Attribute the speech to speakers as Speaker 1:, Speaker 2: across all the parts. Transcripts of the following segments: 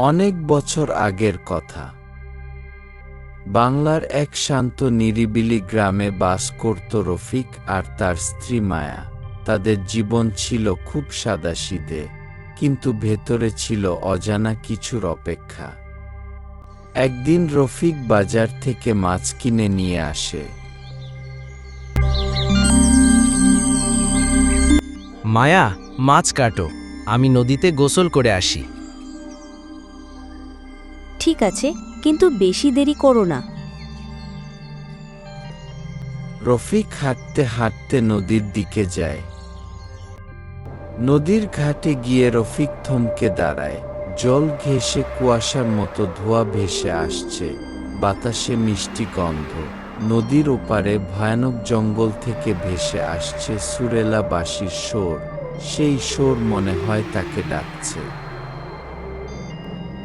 Speaker 1: অনেক বছর আগের কথা। বাংলার এক শান্ত নিরিবিলি গ্রামে বাস করত রফিক আর তার স্ত্রী মায়া। তাদের জীবন ছিল খুব সাদাসিদে কিন্তু ভেতরে ছিল অজানা কিছুর অপেক্ষা। একদিন রফিক বাজার থেকে মাছ কিনে নিয়ে আসে।
Speaker 2: মায়া, মাছ কাটো। আমি নদীতে গোসল করে আসি।
Speaker 3: ঠিক আছে, কিন্তু বেশি দেরি করো না।
Speaker 1: রফিক হাঁটতে হাঁটতে নদীর দিকে যায়। নদীর ঘাটে গিয়ে রফিক থমকে দাঁড়ায়। জল ঘেঁষে কুয়াশার মতো ধোয়া ভেসে আসছে, বাতাসে মিষ্টি গন্ধ। নদীর ওপারে ভয়ানক জঙ্গল থেকে ভেসে আসছে সুরেলা বাঁশির শোর। সেই শোর মনে হয় তাকে ডাকছে।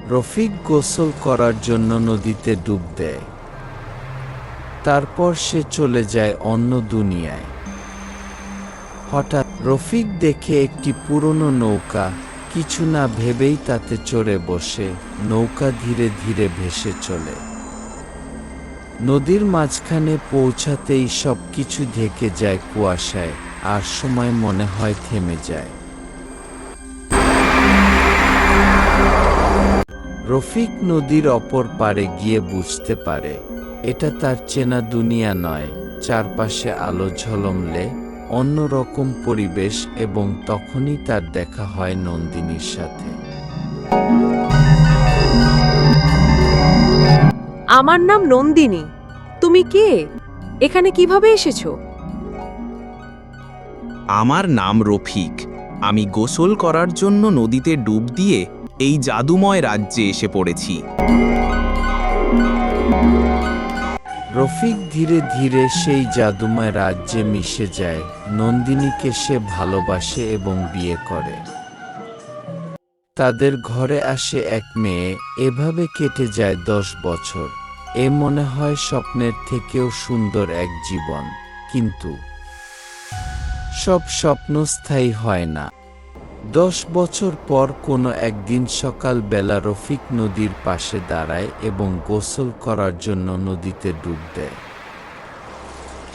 Speaker 1: রফিক গোসল করার জন্য নদীতে ডুব দেয়। তারপর সে চলে যায় অন্য দুনিয়ায়। হঠাৎ রফিক দেখে একটি পুরনো নৌকা কিছু না ভেবেই তাতে চড়ে বসে, নৌকা ধীরে ধীরে ভেসে চলে। নদীর মাঝখানে পৌঁছাতেই সব কিছু ঢেকে যায় কুয়াশায়, আর সময় মনে হয় থেমে যায়। রফিক নদীর অপর পারে গিয়ে বুঝতে পারে এটা তার চেনা দুনিয়া নয় চারপাশে আলো ঝলমলে অন্যরকম পরিবেশ এবং তখনই তার দেখা হয় নন্দিনীর সাথে।
Speaker 4: আমার নাম নন্দিনী। তুমি কে? এখানে কীভাবে এসেছ?
Speaker 5: আমার নাম রফিক। আমি গোসল করার জন্য নদীতে ডুব দিয়ে এই জাদুময় রাজ্যে এসে পড়েছি।
Speaker 1: রফিক ধীরে ধীরে সেই জাদুময় রাজ্যে মিশে যায়। নন্দিনীকে সে ভালোবাসে এবং বিয়ে করে। তাদের ঘরে আসে এক মেয়ে, এভাবে কেটে যায় দশ বছর। এ মনে হয় স্বপ্নের থেকেও সুন্দর এক জীবন। কিন্তু সব স্বপ্ন স্থায়ী হয় না। দশ বছর পর কোনো একদিন সকাল বেলা রফিক নদীর পাশে দাঁড়ায় এবং গোসল করার জন্য নদীতে ডুব দেয়।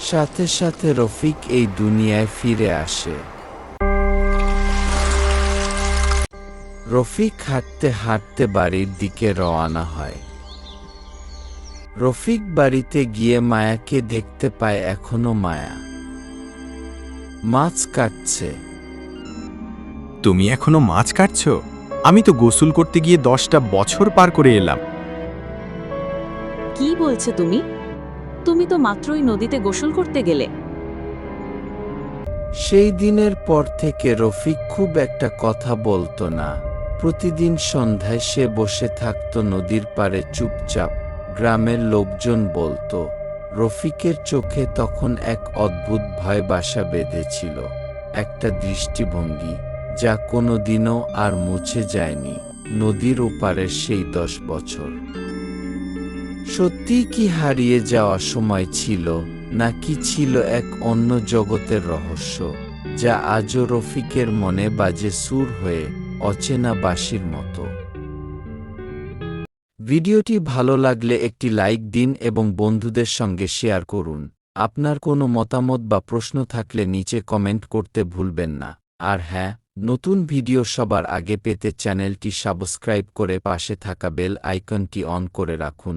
Speaker 1: সাথে সাথে রফিক এই দুনিয়ায় ফিরে আসে। রফিক হাঁটতে হাঁটতে বাড়ির দিকে রওয়ানা হয়। রফিক বাড়িতে গিয়ে মায়াকে দেখতে পায় এখনও মায়া। মাছ কাটছে।
Speaker 6: তুমি এখনও মাছ কাটছ? আমি তো গোসল করতে গিয়ে দশটা বছর পার করে এলাম।
Speaker 7: কি বলছো তুমি? তুমি তো মাত্রই নদীতে গোসল করতে গেলে।
Speaker 1: সেই দিনের পর থেকে রফিক খুব একটা কথা বলতো না। প্রতিদিন সন্ধ্যায় সে বসে থাকত নদীর পাড়ে চুপচাপ গ্রামের লোকজন বলতো। রফিকের চোখে তখন এক অদ্ভুত ভয় বাসা বেঁধেছিল একটা দৃষ্টিভঙ্গি। যা কোনোদিনও আর মুছে যায়নি, নদীর ওপারের সেই দশ বছর। সত্যিই কি হারিয়ে যাওয়া সময় ছিল, নাকি ছিল এক অন্য জগতের রহস্য, যা আজও রফিকের মনে বাজে সুর হয়ে অচেনা বাঁশির মতো? ভিডিওটি ভালো লাগলে একটি লাইক দিন এবং বন্ধুদের সঙ্গে শেয়ার করুন। আপনার কোনো মতামত বা প্রশ্ন থাকলে নিচে কমেন্ট করতে ভুলবেন না। আর হ্যাঁ নতুন ভিডিও সবার আগে পেতে চ্যানেলটি সাবস্ক্রাইব করে পাশে থাকা বেল আইকনটি অন করে রাখুন।